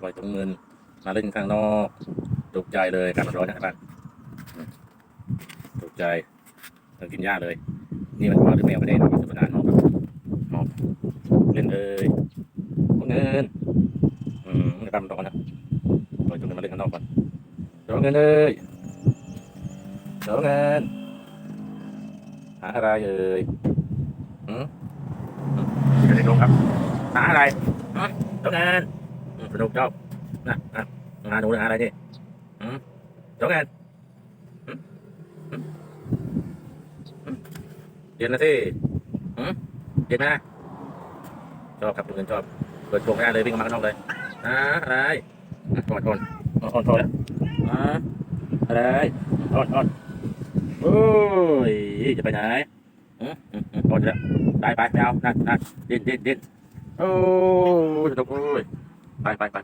ปล่อยถุงเงินมาเล่นข้างนอกถูกใจเลยการมันร้อนนะบ้านอืมถูกใจต้อกินหญ้าเลย นี่มันว่าหรือแมวไม่ได้นอนธรรมดานอนแบบนอนเล่นเลยเงินอืมมันกำลังร้อนนะปล่อยถุงเงินมาเล่นข้างนอกก่อนถุงเงินเลยถุงเงินหาอะไรเอ่ยอืมจะได้ลงครับหาอะไรอืมถุงเงิน สนุกชอบนะนะงานหนูหาอะไรนี่อืมถุงเงินเรียนนะสิเรียนไหมนะชอบครับถุงเงินชอบเปิดโปงไม่ได้เลยวิ่งออกมาข้างนอกเลยอ่าอะไรอะอ่อนอ่อนอ่อนอ่อนอแล้วอะไรอ่อนอ่อนโอ้ยจะไปไหนอืมอืมอืออนแล้วไปไปไปเอานั่นนั่นดิ้นดิ้นดิ้นโอ้ยสนุกโอ้ย ไปไปไป